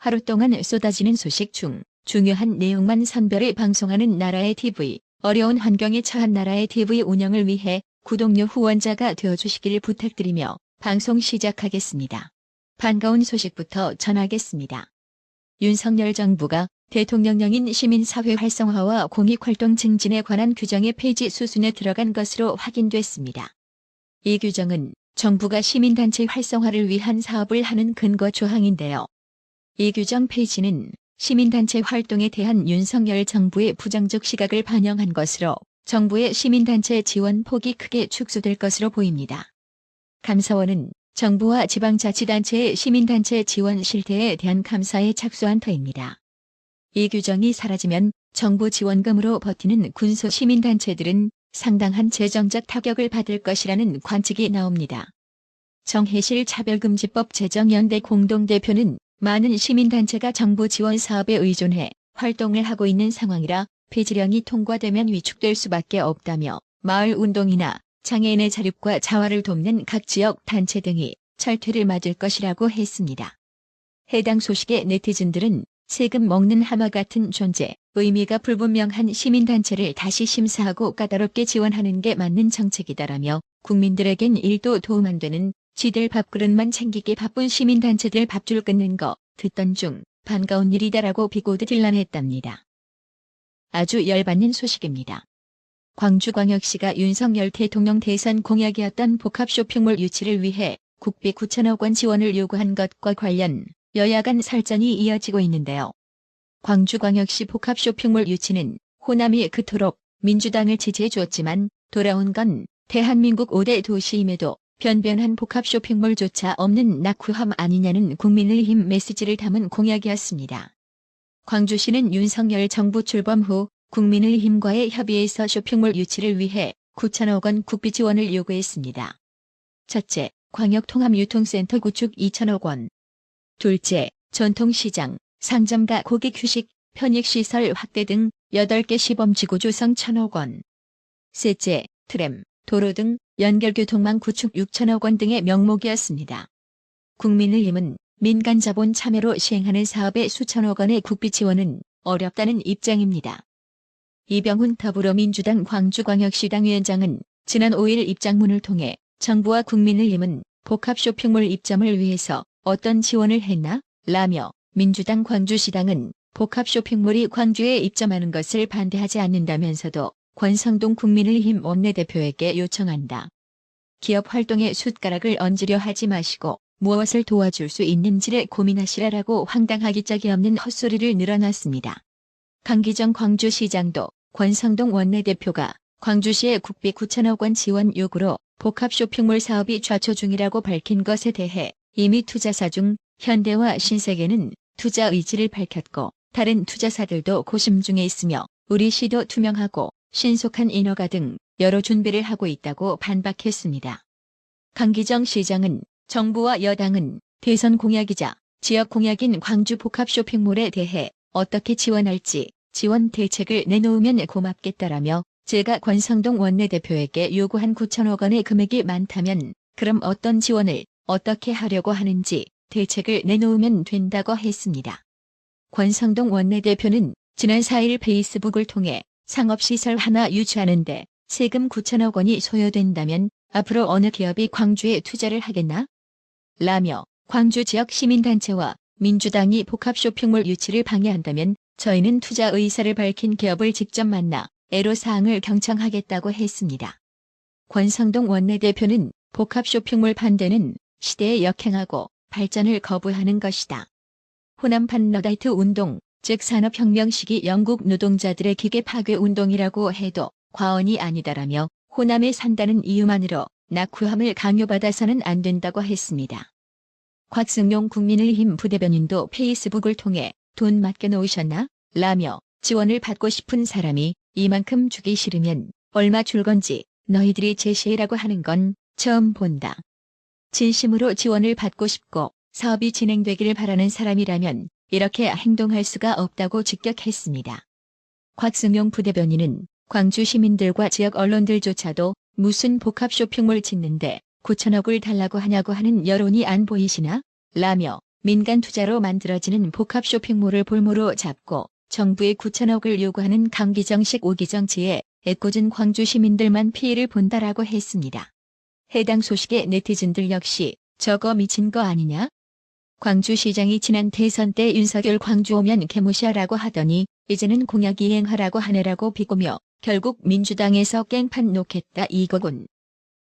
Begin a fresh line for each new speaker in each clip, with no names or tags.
하루 동안 쏟아지는 소식 중 중요한 내용만 선별해 방송하는 나라의 TV, 어려운 환경에 처한 나라의 TV 운영을 위해 구독료 후원자가 되어주시길 부탁드리며 방송 시작하겠습니다. 반가운 소식부터 전하겠습니다. 윤석열 정부가 대통령령인 시민사회 활성화와 공익활동 증진에 관한 규정의 폐지 수순에 들어간 것으로 확인됐습니다. 이 규정은 정부가 시민단체 활성화를 위한 사업을 하는 근거 조항인데요. 이 규정 폐지는 시민단체 활동에 대한 윤석열 정부의 부정적 시각을 반영한 것으로 정부의 시민단체 지원 폭이 크게 축소될 것으로 보입니다. 감사원은 정부와 지방자치단체의 시민단체 지원 실태에 대한 감사에 착수한 터입니다. 이 규정이 사라지면 정부 지원금으로 버티는 군소 시민단체들은 상당한 재정적 타격을 받을 것이라는 관측이 나옵니다. 정혜실 차별금지법 제정연대 공동대표는 많은 시민단체가 정부 지원 사업에 의존해 활동을 하고 있는 상황이라 폐지령이 통과되면 위축될 수밖에 없다며 마을 운동이나 장애인의 자립과 자활을 돕는 각 지역 단체 등이 철퇴를 맞을 것이라고 했습니다. 해당 소식에 네티즌들은 세금 먹는 하마 같은 존재, 의미가 불분명한 시민단체를 다시 심사하고 까다롭게 지원하는 게 맞는 정책이다라며 국민들에겐 일도 도움 안 되는 지들 밥그릇만 챙기기 바쁜 시민단체들 밥줄 끊는 거 듣던 중 반가운 일이다라고 비고드 딜란했답니다. 아주 열받는 소식입니다. 광주광역시가 윤석열 대통령 대선 공약이었던 복합 쇼핑몰 유치를 위해 국비 9천억 원 지원을 요구한 것과 관련 여야 간 설전이 이어지고 있는데요. 광주광역시 복합 쇼핑몰 유치는 호남이 그토록 민주당을 지지해 주었지만 돌아온 건 대한민국 5대 도시임에도 변변한 복합 쇼핑몰조차 없는 낙후함 아니냐는 국민의힘 메시지를 담은 공약이었습니다. 광주시는 윤석열 정부 출범 후 국민의힘과의 협의에서 쇼핑몰 유치를 위해 9천억 원 국비 지원을 요구했습니다. 첫째, 광역통합유통센터 구축 2천억 원. 둘째, 전통시장, 상점가 고객 휴식, 편익시설 확대 등 8개 시범지구 조성 1천억 원. 셋째, 트램, 도로 등 연결교통망 구축 6천억 원 등의 명목이었습니다. 국민의힘은 민간 자본 참여로 시행하는 사업에 수천억 원의 국비 지원은 어렵다는 입장입니다. 이병훈 더불어민주당 광주광역시당 위원장은 지난 5일 입장문을 통해 정부와 국민의힘은 복합 쇼핑몰 입점을 위해서 어떤 지원을 했나? 라며 민주당 광주시당은 복합 쇼핑몰이 광주에 입점하는 것을 반대하지 않는다면서도 권성동 국민의힘 원내대표에게 요청한다. 기업 활동에 숟가락을 얹으려 하지 마시고 무엇을 도와줄 수 있는지를 고민하시라라고 황당하기 짝이 없는 헛소리를 늘어놨습니다. 강기정 광주시장도 권성동 원내대표가 광주시의 국비 9천억 원 지원 요구로 복합 쇼핑몰 사업이 좌초 중이라고 밝힌 것에 대해 이미 투자사 중 현대와 신세계는 투자 의지를 밝혔고 다른 투자사들도 고심 중에 있으며 우리 시도 투명하고 신속한 인허가 등 여러 준비를 하고 있다고 반박했습니다. 강기정 시장은 정부와 여당은 대선 공약이자 지역 공약인 광주 복합 쇼핑몰에 대해 어떻게 지원할지 지원 대책을 내놓으면 고맙겠다라며 제가 권성동 원내대표에게 요구한 9천억 원의 금액이 많다면 그럼 어떤 지원을 어떻게 하려고 하는지 대책을 내놓으면 된다고 했습니다. 권성동 원내대표는 지난 4일 페이스북을 통해 상업시설 하나 유치하는데 세금 9천억 원이 소요된다면 앞으로 어느 기업이 광주에 투자를 하겠나? 라며 광주 지역 시민단체와 민주당이 복합 쇼핑몰 유치를 방해한다면 저희는 투자 의사를 밝힌 기업을 직접 만나 애로사항을 경청하겠다고 했습니다. 권성동 원내대표는 복합 쇼핑몰 반대는 시대에 역행하고 발전을 거부하는 것이다. 호남판 너다이트 운동, 즉 산업혁명 시기 영국 노동자들의 기계 파괴 운동이라고 해도 과언이 아니다라며 호남에 산다는 이유만으로 낙후함을 강요받아서는 안 된다고 했습니다. 곽승용 국민의힘 부대변인도 페이스북을 통해 돈 맡겨놓으셨나? 라며 지원을 받고 싶은 사람이 이만큼 주기 싫으면 얼마 줄 건지 너희들이 제시해라고 하는 건 처음 본다. 진심으로 지원을 받고 싶고 사업이 진행되기를 바라는 사람이라면 이렇게 행동할 수가 없다고 직격했습니다. 곽승용 부대변인은 광주 시민들과 지역 언론들조차도 무슨 복합 쇼핑몰 짓는데 9천억을 달라고 하냐고 하는 여론이 안 보이시나? 라며 민간 투자로 만들어지는 복합 쇼핑몰을 볼모로 잡고 정부의 9천억을 요구하는 강기정식 오기정치에 애꿎은 광주 시민들만 피해를 본다라고 했습니다. 해당 소식에 네티즌들 역시 저거 미친 거 아니냐? 광주시장이 지난 대선 때 윤석열 광주 오면 개무시하라고 하더니 이제는 공약 이행하라고 하네라고 비꼬며 결국 민주당에서 깽판 놓겠다 이거군.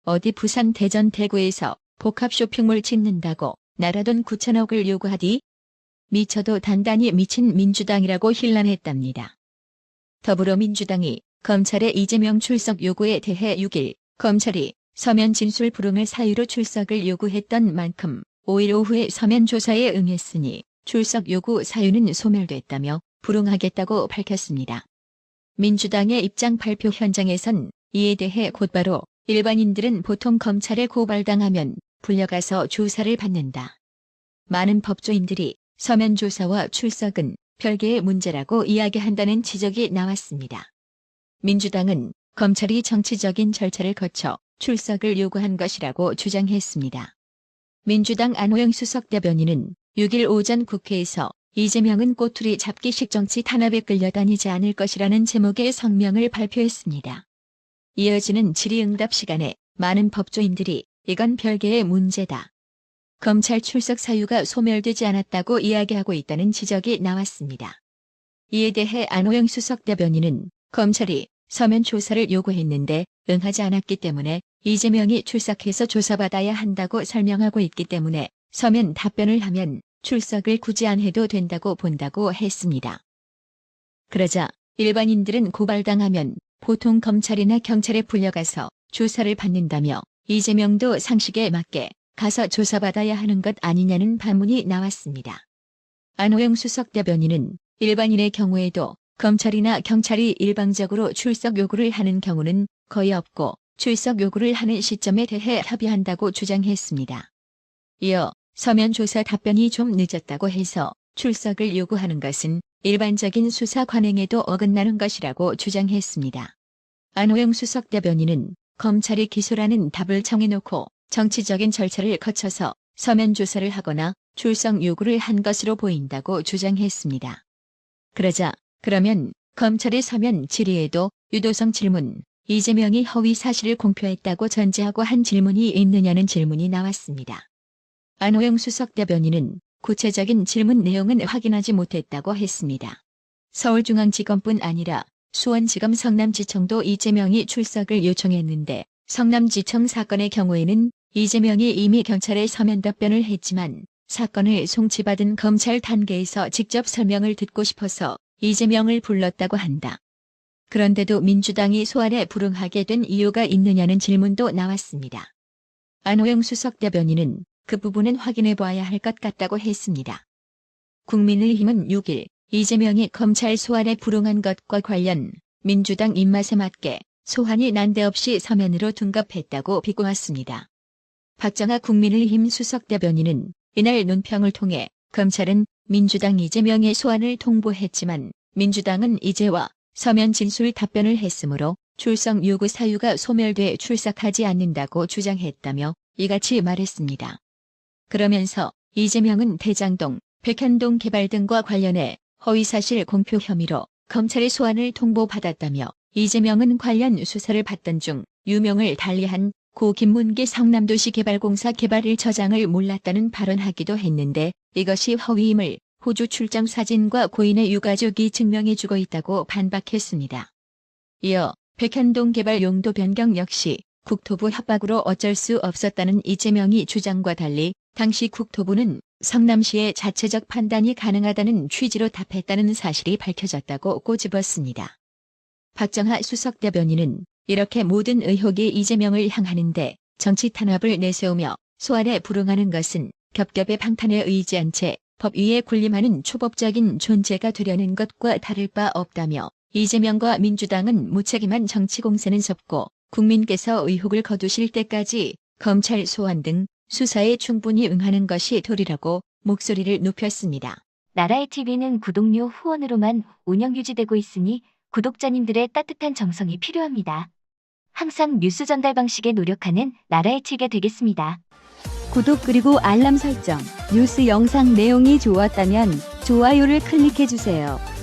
어디 부산 대전 대구에서 복합 쇼핑몰 짓는다고 나라돈 9천억을 요구하디? 미쳐도 단단히 미친 민주당이라고 힐난했답니다. 더불어민주당이 검찰의 이재명 출석 요구에 대해 6일 검찰이 서면 진술 불응을 사유로 출석을 요구했던 만큼 5일 오후에 서면 조사에 응했으니 출석 요구 사유는 소멸됐다며 불응하겠다고 밝혔습니다. 민주당의 입장 발표 현장에선 이에 대해 곧바로 일반인들은 보통 검찰에 고발당하면 불려가서 조사를 받는다. 많은 법조인들이 서면 조사와 출석은 별개의 문제라고 이야기한다는 지적이 나왔습니다. 민주당은 검찰이 정치적인 절차를 거쳐 출석을 요구한 것이라고 주장했습니다. 민주당 안호영 수석 대변인은 6일 오전 국회에서 이재명은 꼬투리 잡기식 정치 탄압에 끌려다니지 않을 것이라는 제목의 성명을 발표했습니다. 이어지는 질의응답 시간에 많은 법조인들이 이건 별개의 문제다. 검찰 출석 사유가 소멸되지 않았다고 이야기하고 있다는 지적이 나왔습니다. 이에 대해 안호영 수석 대변인은 검찰이 서면 조사를 요구했는데 응하지 않았기 때문에 이재명이 출석해서 조사받아야 한다고 설명하고 있기 때문에 서면 답변을 하면 출석을 굳이 안 해도 된다고 본다고 했습니다. 그러자 일반인들은 고발당하면 보통 검찰이나 경찰에 불려가서 조사를 받는다며 이재명도 상식에 맞게 가서 조사받아야 하는 것 아니냐는 반문이 나왔습니다. 안호영 수석 대변인은 일반인의 경우에도 검찰이나 경찰이 일방적으로 출석 요구를 하는 경우는 거의 없고 출석 요구를 하는 시점에 대해 협의한다고 주장했습니다. 이어 서면 조사 답변이 좀 늦었다고 해서 출석을 요구하는 것은 일반적인 수사 관행에도 어긋나는 것이라고 주장했습니다. 안호영 수석 대변인은 검찰이 기소라는 답을 정해놓고 정치적인 절차를 거쳐서 서면 조사를 하거나 출석 요구를 한 것으로 보인다고 주장했습니다. 그러자 그러면 검찰의 서면 질의에도 유도성 질문, 이재명이 허위 사실을 공표했다고 전제하고 한 질문이 있느냐는 질문이 나왔습니다. 안호영 수석 대변인은 구체적인 질문 내용은 확인하지 못했다고 했습니다. 서울중앙지검뿐 아니라 수원지검 성남지청도 이재명이 출석을 요청했는데 성남지청 사건의 경우에는 이재명이 이미 경찰에 서면 답변을 했지만 사건을 송치받은 검찰 단계에서 직접 설명을 듣고 싶어서 이재명을 불렀다고 한다. 그런데도 민주당이 소환에 불응하게 된 이유가 있느냐는 질문도 나왔습니다. 안호영 수석 대변인은 그 부분은 확인해 봐야 할 것 같다고 했습니다. 국민의힘은 6일 이재명이 검찰 소환에 불응한 것과 관련 민주당 입맛에 맞게 소환이 난데없이 서면으로 둔갑했다고 비꼬았습니다. 박정아 국민의힘 수석 대변인은 이날 논평을 통해 검찰은 민주당 이재명의 소환을 통보했지만 민주당은 이제와 서면 진술 답변을 했으므로 출석 요구 사유가 소멸돼 출석하지 않는다고 주장했다며 이같이 말했습니다. 그러면서 이재명은 대장동, 백현동 개발 등과 관련해 허위사실 공표 혐의로 검찰의 소환을 통보받았다며 이재명은 관련 수사를 받던 중 유명을 달리한 고 김문기 성남도시 개발공사 개발 1처장을 몰랐다는 발언하기도 했는데 이것이 허위임을 호주 출장 사진과 고인의 유가족이 증명해주고 있다고 반박했습니다. 이어 백현동 개발 용도 변경 역시 국토부 협박으로 어쩔 수 없었다는 이재명이 주장과 달리 당시 국토부는 성남시의 자체적 판단이 가능하다는 취지로 답했다는 사실이 밝혀졌다고 꼬집었습니다. 박정하 수석 대변인은 이렇게 모든 의혹이 이재명을 향하는데 정치 탄압을 내세우며 소환에 불응하는 것은 겹겹의 방탄에 의지한 채 법 위에 군림하는 초법적인 존재가 되려는 것과 다를 바 없다며 이재명과 민주당은 무책임한 정치 공세는 접고 국민께서 의혹을 거두실 때까지 검찰 소환 등 수사에 충분히 응하는 것이 도리라고 목소리를 높였습니다.
나라의 TV는 구독료 후원으로만 운영 유지되고 있으니 구독자님들의 따뜻한 정성이 필요합니다. 항상 뉴스 전달 방식에 노력하는 나라의 TV가 되겠습니다.
구독 그리고 알람 설정, 뉴스 영상 내용이 좋았다면 좋아요를 클릭해주세요.